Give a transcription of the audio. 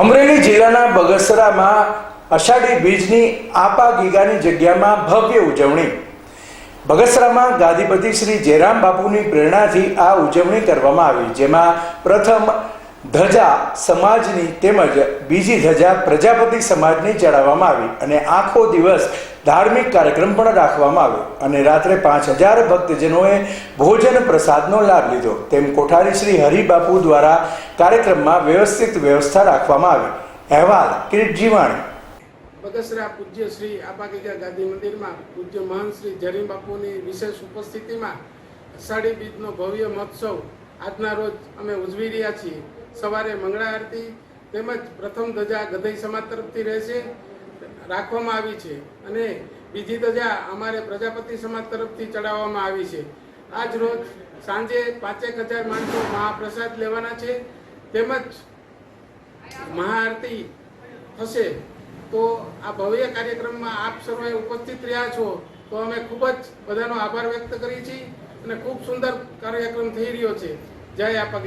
અમરેલી જિલ્લાના બગસરામાં અષાઢી બીજની આપા ગીગાની જગ્યામાં ભવ્ય ઉજવણી. બગસરામાં ગાદીપતિ શ્રી જયરામ બાપુની પ્રેરણાથી આ ઉજવણી કરવામાં આવી, જેમાં પ્રથમ ધજા સમાજની તેમજ બીજી ધજા પ્રજાપતિ સમાજની ચડાવવામાં આવી અને આખો દિવસ ધાર્મિક કાર્યક્રમ પણ રાખવામાં આવ્યો. અને રાત્રે પાંચ હજાર ભક્તજનોએ ભોજન પ્રસાદનો લાભ લીધો. તેમ કોઠારી શ્રી હરિબાપુ દ્વારા કાર્યક્રમમાં વ્યવસ્થિત વ્યવસ્થા રાખવામાં આવી. અહેવાલ, કિરીટ જીવાણી. બગસરા પૂજ્ય શ્રી આપાગીગા ગાંધી મંદિરમાં પૂજ્ય મહાન શ્રી જરીમ બાપુની વિશેષ ઉપસ્થિતિમાં અષાઢી બીજનો ભવ્ય મહોત્સવ આજના રોજ અમે ઉજવી રહ્યા છીએ. સવારે મંગળા આરતી તેમજ પ્રથમ ધજા ગધઈ સમાજ તરફથી રહેશે, રાખવામાં આવી છે અને બીજી ધજા અમારે પ્રજાપતિ સમાજ તરફથી ચડાવવામાં આવી છે. આજ રોજ સાંજે પાંચેક હજાર માણસો મહાપ્રસાદ લેવાના છે તેમજ મહાઆરતી થશે. તો આ ભવ્ય કાર્યક્રમમાં આપ સર્વે ઉપસ્થિત રહ્યા છો. તો અમે ખૂબ જ બધાનો આભાર વ્યક્ત કરીએ છીએ. અને ખૂબ સુંદર કાર્યક્રમ થઈ રહ્યો છે. જય આપા